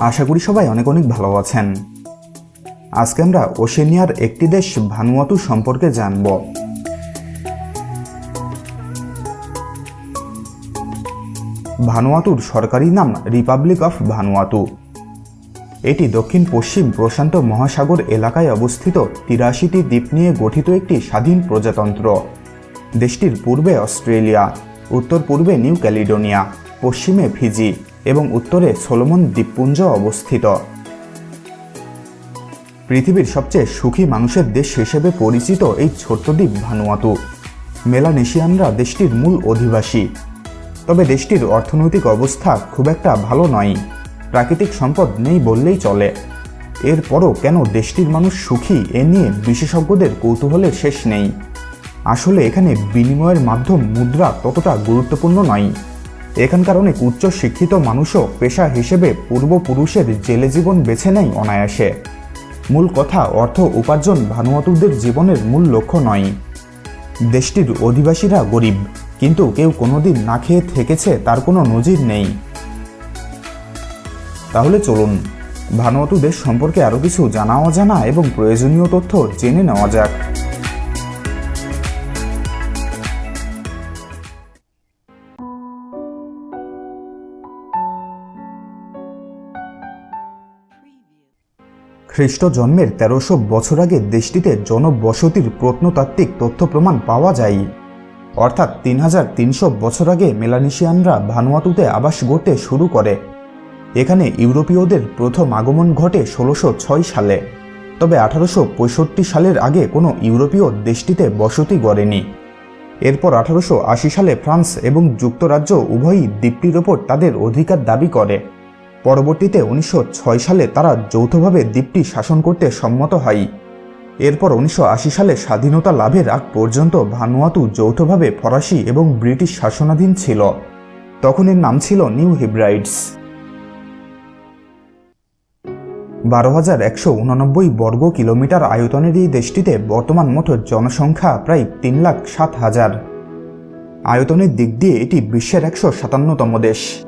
আশা করি সবাই অনেক অনেক ভালো আছেন। আজকে আমরা ওশেনিয়ার একটি দেশ ভানুয়াতু সম্পর্কে জানব। ভানুয়াতুর সরকারি নাম রিপাবলিক অফ ভানুয়াতু এটি দক্ষিণ পশ্চিম প্রশান্ত মহাসাগর এলাকায় অবস্থিত তিরাশিটি দ্বীপ নিয়ে গঠিত একটি স্বাধীন প্রজাতন্ত্র। দেশটির পূর্বে অস্ট্রেলিয়া, উত্তর পূর্বে নিউ ক্যালিডোনিয়া। পশ্চিমে ফিজি এবং উত্তরে সোলোমন দ্বীপপুঞ্জ অবস্থিত। পৃথিবীর সবচেয়ে সুখী মানুষের দেশ হিসেবে পরিচিত এই ছোট্ট দ্বীপ ভানুয়াতু। মেলানেশিয়ানরা দেশটির মূল অধিবাসী। তবে দেশটির অর্থনৈতিক অবস্থা খুব একটা ভালো নয়। প্রাকৃতিক সম্পদ নেই বললেই চলে। এরপরও কেন দেশটির মানুষ সুখী এ নিয়ে বিশেষজ্ঞদের কৌতূহলের শেষ নেই। আসলে এখানে বিনিময়ের মাধ্যম মুদ্রা ততটা গুরুত্বপূর্ণ নয়। এখানকার অনেক উচ্চ শিক্ষিত মানুষও পেশা হিসেবে পূর্বপুরুষের জেলে জীবন বেছে নেয় অনায়াসে। মূল কথা, অর্থ উপার্জন ভানুয়াতুদের জীবনের মূল লক্ষ্য নয়। দেশটির অধিবাসীরা গরিব, কিন্তু কেউ কোনোদিন না খেয়ে থেকেছে, তার কোনো নজির নেই। তাহলে চলুন ভানুয়াতু দেশ সম্পর্কে আরও কিছু জানা অজানা এবং প্রয়োজনীয় তথ্য জেনে নেওয়া যাক। খ্রিস্ট জন্মের তেরোশো বছর আগে দেশটিতে জনবসতির প্রত্নতাত্ত্বিক তথ্য প্রমাণ পাওয়া যায়। অর্থাৎ তিন হাজার তিনশো বছর আগে মেলানেশিয়ানরা ভানুয়াতুতে আবাস গড়তে শুরু করে। এখানে ইউরোপীয়দের প্রথম আগমন ঘটে ষোলোশো ছয় সালে। তবে আঠারোশো পঁয়ষট্টি সালের আগে কোনো ইউরোপীয় দেশটিতে বসতি গড়েনি। এরপর আঠারোশো আশি সালে ফ্রান্স এবং যুক্তরাজ্য উভয়ই দ্বীপটির ওপর তাদের অধিকার দাবি করে। পরবর্তীতে উনিশশো ছয় সালে তারা যৌথভাবে দ্বীপটি শাসন করতে সম্মত হয়। এরপর উনিশশো আশি সালে স্বাধীনতা লাভের আগ পর্যন্ত ভানুয়াতু যৌথভাবে ফরাসি এবং ব্রিটিশ শাসনাধীন ছিল। তখন এর নাম ছিল নিউ হিব্রাইডস বারো হাজার একশো বর্গ কিলোমিটার আয়তনের এই দেশটিতে বর্তমান মোট জনসংখ্যা প্রায় তিন লাখ সাত হাজার। আয়তনের দিক দিয়ে এটি বিশ্বের একশো সাতান্নতম দেশ।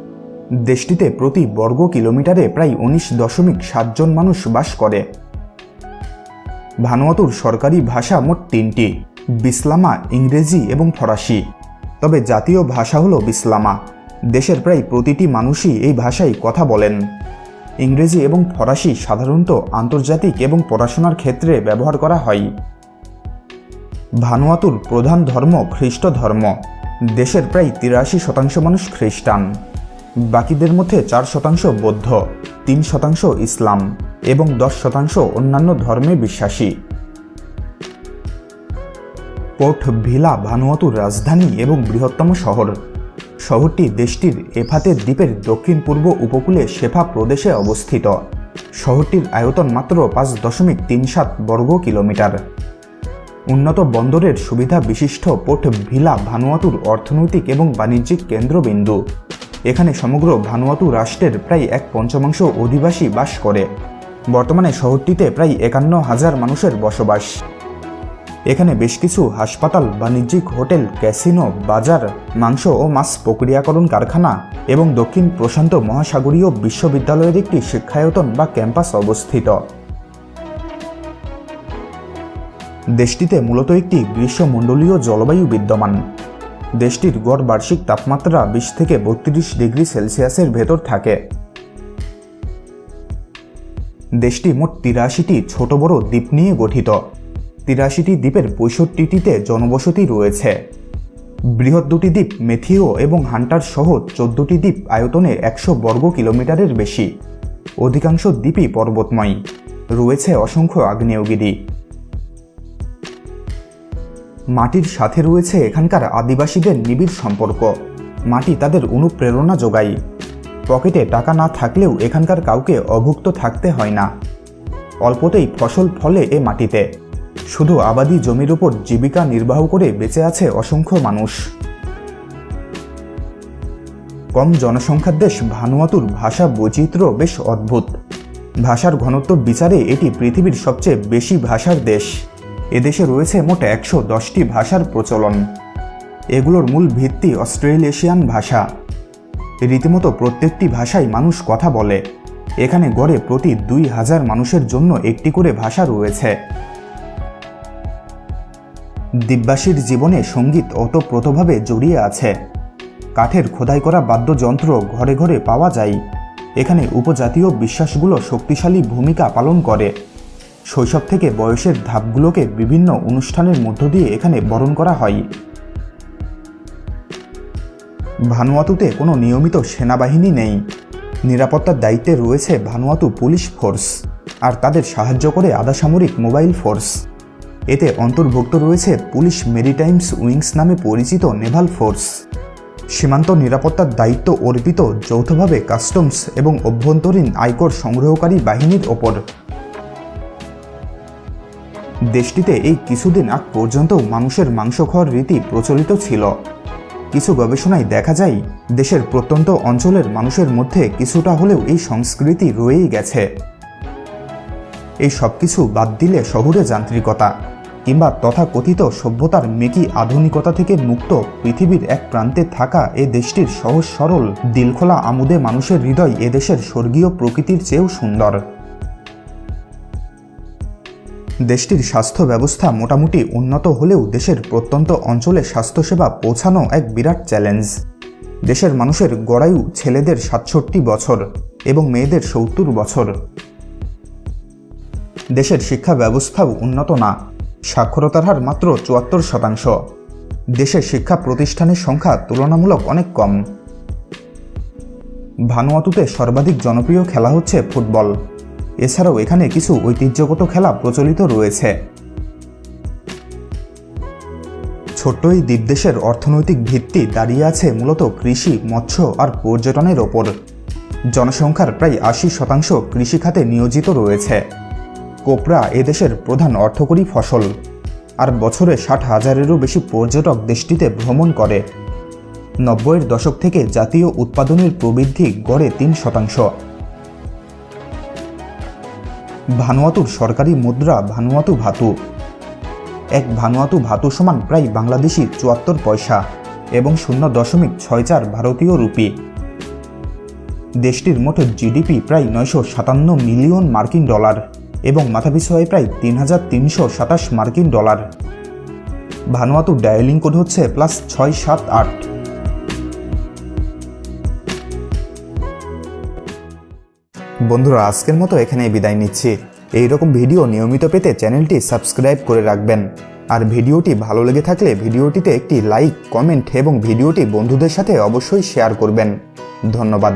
দেশটিতে প্রতি বর্গ কিলোমিটারে প্রায় উনিশ দশমিক সাতজন মানুষ বাস করে। ভানুয়াতুর সরকারি ভাষা মোট তিনটি, বিসলামা, ইংরেজি এবং ফরাসি। তবে জাতীয় ভাষা হল বিসলামা। দেশের প্রায় প্রতিটি মানুষই এই ভাষায় কথা বলেন। ইংরেজি এবং ফরাসি সাধারণত আন্তর্জাতিক এবং পড়াশোনার ক্ষেত্রে ব্যবহার করা হয়। ভানুয়াতুর প্রধান ধর্ম খ্রিস্ট ধর্ম। দেশের প্রায় তিরাশি শতাংশ মানুষ খ্রিস্টান। বাকিদের মধ্যে চার শতাংশ বৌদ্ধ, তিন শতাংশ ইসলাম এবং দশ শতাংশ অন্যান্য ধর্মে বিশ্বাসী। পোর্ট ভিলা ভানুয়াতুর রাজধানী এবং বৃহত্তম শহর। শহরটি দেশটির এফাতে দ্বীপের দক্ষিণ পূর্ব উপকূলে শেফা প্রদেশে অবস্থিত। শহরটির আয়তন মাত্র পাঁচ দশমিক তিন সাত বর্গ কিলোমিটার। উন্নত বন্দরের সুবিধা বিশিষ্ট পোর্ট ভিলা, ভানুয়াতুর অর্থনৈতিক এবং বাণিজ্যিক কেন্দ্রবিন্দু। এখানে সমগ্র ভানুয়াতু রাষ্ট্রের প্রায় এক পঞ্চমাংশ অধিবাসী বাস করে। বর্তমানে শহরটিতে প্রায় একান্ন হাজার মানুষের বসবাস। এখানে বেশ কিছু হাসপাতাল, বাণিজ্যিক হোটেল, ক্যাসিনো, বাজার, মাংস ও মাছ প্রক্রিয়াকরণ কারখানা এবং দক্ষিণ প্রশান্ত মহাসাগরীয় বিশ্ববিদ্যালয়ের একটি শিক্ষায়তন বা ক্যাম্পাস অবস্থিত। দেশটিতে মূলত একটি গ্রীষ্মমণ্ডলীয় জলবায়ু বিদ্যমান। দেশটির গড় বার্ষিক তাপমাত্রা বিশ থেকে বত্রিশ ডিগ্রি সেলসিয়াসের ভেতর থাকে। দেশটি মোট তিরাশিটি ছোট বড় দ্বীপ নিয়ে গঠিত। তিরাশিটি দ্বীপের পঁয়ষট্টিটিতে জনবসতি রয়েছে। বৃহৎ দুটি দ্বীপ মেথিও এবং হান্টার সহ চোদ্দটি দ্বীপ আয়তনে একশো বর্গ কিলোমিটারের বেশি। অধিকাংশ দ্বীপই পর্বতময়। রয়েছে অসংখ্য আগ্নেয়গিরি। মাটির সাথে রয়েছে এখানকার আদিবাসীদের নিবিড় সম্পর্ক। মাটি তাদের অনুপ্রেরণা যোগায়। পকেটে টাকা না থাকলেও এখানকার কাউকে অভুক্ত থাকতে হয় না। অল্পতেই ফসল ফলে এ মাটিতে। শুধু আবাদি জমির উপর জীবিকা নির্বাহ করে বেঁচে আছে অসংখ্য মানুষ। কম জনসংখ্যার দেশ ভানুয়াতুর ভাষা বৈচিত্র্য বেশ অদ্ভুত। ভাষার ঘনত্ব বিচারে এটি পৃথিবীর সবচেয়ে বেশি ভাষার দেশ। এদেশে রয়েছে মোট একশো দশটি ভাষার প্রচলন। এগুলোর মূল ভিত্তি অস্ট্রেলেশিয়ান ভাষা। রীতিমতো প্রত্যেকটি ভাষায় মানুষ কথা বলে। এখানে গড়ে প্রতি দুই হাজার মানুষের জন্য একটি করে ভাষা রয়েছে। দিব্যাসীর জীবনে সংগীত ওতপ্রোতভাবে জড়িয়ে আছে। কাঠের খোদাই করা বাদ্যযন্ত্র ঘরে ঘরে পাওয়া যায়। এখানে উপজাতীয় বিশ্বাসগুলো শক্তিশালী ভূমিকা পালন করে। শৈশব থেকে বয়সের ধাপগুলোকে বিভিন্ন অনুষ্ঠানের মধ্য দিয়ে এখানে বরণ করা হয়। ভানুয়াতুতে কোনো নিয়মিত সেনাবাহিনী নেই। নিরাপত্তার দায়িত্বে রয়েছে ভানুয়াতু পুলিশ ফোর্স আর তাদের সাহায্য করে আধাসামরিক মোবাইল ফোর্স। এতে অন্তর্ভুক্ত রয়েছে পুলিশ মেরিটাইমস উইংস নামে পরিচিত নেভাল ফোর্স। সীমান্ত নিরাপত্তার দায়িত্ব অর্পিত যৌথভাবে কাস্টমস এবং অভ্যন্তরীণ আয়কর সংগ্রহকারী বাহিনীর ওপর। দেশটিতে এই কিছুদিন আগ পর্যন্ত মানুষের মাংস খাওয়ার রীতি প্রচলিত ছিল। কিছু গবেষণায় দেখা যায়, দেশের প্রত্যন্ত অঞ্চলের মানুষের মধ্যে কিছুটা হলেও এই সংস্কৃতি রয়েই গেছে। এই সব কিছু বাদ দিলে শহুরে যান্ত্রিকতা কিংবা তথাকথিত সভ্যতার মেকি আধুনিকতা থেকে মুক্ত পৃথিবীর এক প্রান্তে থাকা এ দেশটির সহজ সরল, দিলখোলা আমুদে মানুষের হৃদয় এদেশের স্বর্গীয় প্রকৃতির চেয়েও সুন্দর। দেশটির স্বাস্থ্য ব্যবস্থা মোটামুটি উন্নত হলেও দেশের প্রত্যন্ত অঞ্চলে স্বাস্থ্যসেবা পৌঁছানো এক বিরাট চ্যালেঞ্জ। দেশের মানুষের গড়ায়ু ছেলেদের সাতষট্টি বছর এবং মেয়েদের সত্তর বছর। দেশের শিক্ষা ব্যবস্থাও উন্নত না। সাক্ষরতার হার মাত্র চুয়াত্তর শতাংশ। দেশের শিক্ষা প্রতিষ্ঠানের সংখ্যা তুলনামূলক অনেক কম। ভানুয়াতুতে সর্বাধিক জনপ্রিয় খেলা হচ্ছে ফুটবল। এছাড়াও এখানে কিছু ঐতিহ্যগত খেলা প্রচলিত রয়েছে। ছোট্ট এই দ্বীপদেশের অর্থনৈতিক ভিত্তি দাঁড়িয়ে আছে মূলত কৃষি, মৎস্য আর পর্যটনের ওপর। জনসংখ্যার প্রায় আশি শতাংশ কৃষিখাতে নিয়োজিত রয়েছে। কোপরা এদেশের প্রধান অর্থকরী ফসল। আর বছরে ষাট হাজারেরও বেশি পর্যটক দেশটিতে ভ্রমণ করে। নব্বইয়ের দশক থেকে জাতীয় উৎপাদনের প্রবৃদ্ধি গড়ে তিন শতাংশ। ভানুয়াতুর সরকারি মুদ্রা ভানুয়াতু ভাতু। এক ভানুয়াতু ভাতু সমান প্রায় বাংলাদেশি চুয়াত্তর পয়সা এবং শূন্য দশমিক ছয় চার ভারতীয় রুপি। দেশটির মোট জিডিপি প্রায় নয়শো সাতান্ন মিলিয়ন মার্কিন ডলার এবং মাথাপিছু হয় প্রায় তিন হাজার তিনশো সাতাশ মার্কিন ডলার। ভানুয়াতু ডায়ালিং কোড হচ্ছে প্লাস ছয় সাত আট। বন্ধুরা, আজকের মতো এখানে বিদায় নিচ্ছি। এই রকম ভিডিও নিয়মিত পেতে চ্যানেলটি সাবস্ক্রাইব করে রাখবেন। আর ভিডিওটি ভালো লেগে থাকলে ভিডিওটিতে একটি লাইক, কমেন্ট এবং ভিডিওটি বন্ধুদের সাথে অবশ্যই শেয়ার করবেন। ধন্যবাদ।